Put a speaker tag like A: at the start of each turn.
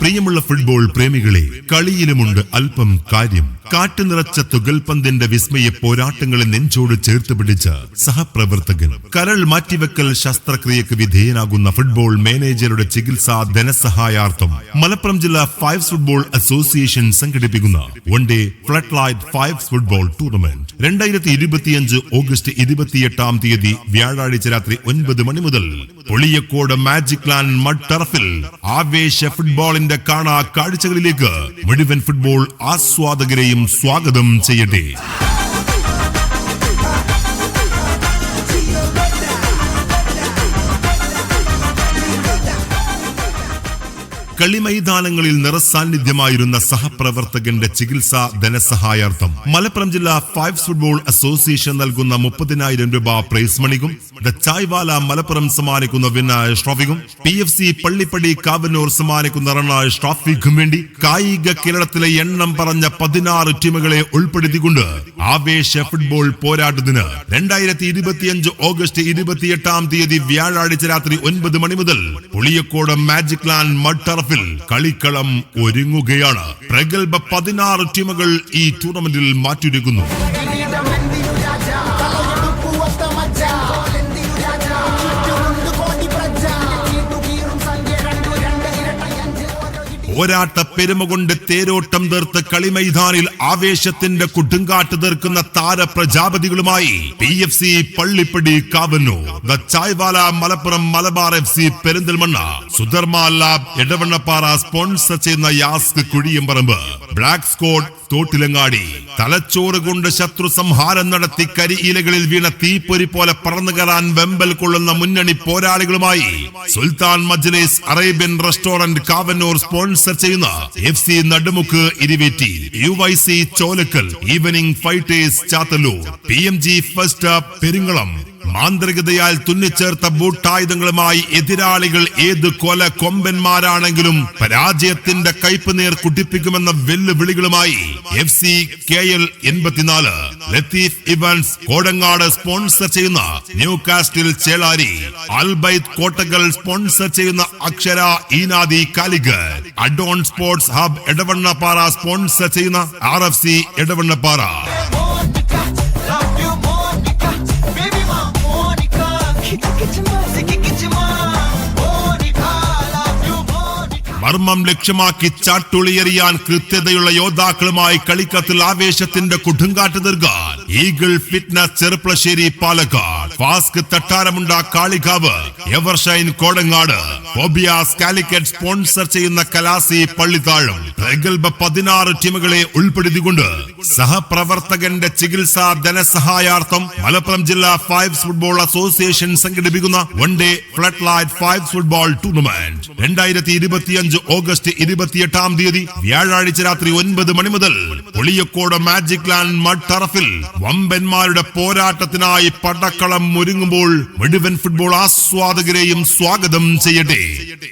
A: പ്രിയമുള്ള ഫുട്ബോൾ പ്രേമികളെ കളിയിലുമുണ്ട് അല്പം കാര്യം. കാറ്റു നിറച്ച തുകൽപന്തിന്റെ വിസ്മയ പോരാട്ടങ്ങളെ നെഞ്ചോട് ചേർത്ത് പിടിച്ച സഹപ്രവർത്തകൻ. കരൾ മാറ്റിവെക്കൽ ശസ്ത്രക്രിയക്ക് വിധേയനാകുന്ന ഫുട്ബോൾ മാനേജറുടെ ചികിത്സാ ധനസഹായാർത്ഥം മലപ്പുറം ജില്ലാ ഫൈവ്സ് ഫുട്ബോൾ അസോസിയേഷൻ സംഘടിപ്പിക്കുന്ന one day flood light fives football tournament. രണ്ടായിരത്തി ഇരുപത്തിയഞ്ച് ഓഗസ്റ്റ് ഇരുപത്തിയെട്ടാം തീയതി വ്യാഴാഴ്ച രാത്രി ഒൻപത് മണി മുതൽ. പൊളിയക്കോട് മാജിക് ലാൻഡ് മഡ് ടർഫിൽ ആവേശ ഫുട്ബോളിന്റെ കാണാ കാഴ്ചകളിലേക്ക് മുഴുവൻ ഫുട്ബോൾ ആസ്വാദകരെയും സ്വാഗതം ചെയ്യട്ടെ. കളിമൈതാനങ്ങളിൽ നിറസാന്നിധ്യമായിരുന്ന സഹപ്രവർത്തകന്റെ ചികിത്സാ ധനസഹായാർത്ഥം. മലപ്പുറം ജില്ലാ ഫൈവ് ഫുട്ബോൾ അസോസിയേഷൻ നൽകുന്ന മുപ്പതിനായിരം രൂപ പ്രൈസ് മണിക്കും ദ ചായ്വാല മലപ്പുറം സമ്മാനിക്കുന്ന വിനായ ട്രോഫിക്കും P F C Pallippadi Kavannur സമ്മാനിക്കുന്ന റണ്ണായ ട്രോഫിക്കും വേണ്ടി കായിക കേരളത്തിലെ എണ്ണം പറഞ്ഞ പതിനാറ് ടീമുകളെ ഉൾപ്പെടുത്തിക്കൊണ്ട് ആവേശ ഫുട്ബോൾ പോരാട്ടത്തിന് രണ്ടായിരത്തി ഇരുപത്തിയഞ്ച് ഓഗസ്റ്റ് ഇരുപത്തിയെട്ടാം തീയതി വ്യാഴാഴ്ച രാത്രി ഒൻപത് മണി മുതൽ പുളിയക്കോട് മാജിക് ലാൻഡ് മഡ് ടർഫിൽ കളിക്കളം ഒരുങ്ങുകയാണ്. പ്രഗത്ഭ പതിനാറ് ടീമുകൾ ഈ ടൂർണമെന്റിൽ മാറ്റിയൊരുക്കുന്നു. പോരാട്ട പെരുമ കൊണ്ട് തേരോട്ടം തീർത്ത് കളിമൈതാനിൽ ആവേശത്തിന്റെ കൊടുങ്കാട്ട് തീർക്കുന്ന താര പ്രജാപതികളുമായി P F C Pallippadi Kavannur. The Chaiwala Malappuram Malabar F C Perinthalmanna. Sudharma lab Edavannappara sponsor ചെയ്യുന്ന യാസ്ക് കുഴിയമ്പറമ്പ്. Black squad Thottilangadi. തലച്ചോറ് കൊണ്ട് ശത്രു സംഹാരം നടത്തി കരിയിലകളിൽ വീണ തീപ്പൊരി പോലെ പറന്നു കയറാൻ വെമ്പൽ കൊള്ളുന്ന മുന്നണി പോരാളികളുമായി Sultan Majlis Arabian restaurant Kavannur sponsor ചെയ്യുന്ന F C Nadumukku Iruvetti U I C Cholakkal evening fighters Chathalloor P M G first Peringalam മാന്ത്രികതയാൽ തുന്നിച്ചേർത്ത ബൂട്ടായുധങ്ങളുമായി എതിരാളികൾ ഏത് കൊല കൊമ്പന്മാരാണെങ്കിലും പരാജയത്തിന്റെ കയ്പ് നേർ കുട്ടിപ്പിക്കുമെന്ന വെല്ലുവിളികളുമായി എഫ് സി കെ എൽ എൺപത്തിനാല് ലത്തീഫ് ഇവൻസ് കോടങ്ങാട് സ്പോൺസർ ചെയ്യുന്ന ന്യൂ കാസ്റ്റിൽ ചേളാരി അൽബൈത് കോട്ടകൾ സ്പോൺസർ ചെയ്യുന്ന അക്ഷര ഈനാദി കാലിഗ് adorn sports hub Edavannappara sponsor ചെയ്യുന്ന ആർ എഫ് സി എടവണ്ണപ്പാറ. മർമ്മം ലക്ഷ്യമാക്കി ചാട്ടുളിയെറിയാൻ കൃത്യതയുള്ള യോദ്ധാക്കളുമായി കളിക്കത്തിൽ ആവേശത്തിന്റെ കൊടുങ്കാറ്റ് നൽകാൻ eagle fitness Cherpulassery Palakkad. FASC Thattaramunda Kalikavu. Evershine Kodangad. Phobias Calicut sponsor ചെയ്യുന്ന കലാസി പള്ളിത്താഴം. പ്രഗത്ഭ പതിനാറ് ടീമുകളെ ഉൾപ്പെടുത്തിക്കൊണ്ട് സഹപ്രവർത്തകന്റെ ചികിത്സാ ധനസഹായാർത്ഥം മലപ്പുറം ജില്ലാ ഫൈവ്സ് ഫുട്ബോൾ അസോസിയേഷൻ സംഘടിപ്പിക്കുന്ന one day flood light five football tournament. രണ്ടായിരത്തി ഇരുപത്തിയഞ്ച് ഓഗസ്റ്റ് ഇരുപത്തിയെട്ടാം തീയതി വ്യാഴാഴ്ച രാത്രി ഒൻപത് മണി മുതൽ പുളിയക്കോട് മാജിക് ലാൻഡ് മഡ് ടറഫിൽ വമ്പന്മാരുടെ പോരാട്ടത്തിനായി പടക്കളം ഒരുങ്ങുമ്പോൾ മുഴുവൻ ഫുട്ബോൾ ആസ്വാദകരെയും സ്വാഗതം ചെയ്യട്ടെ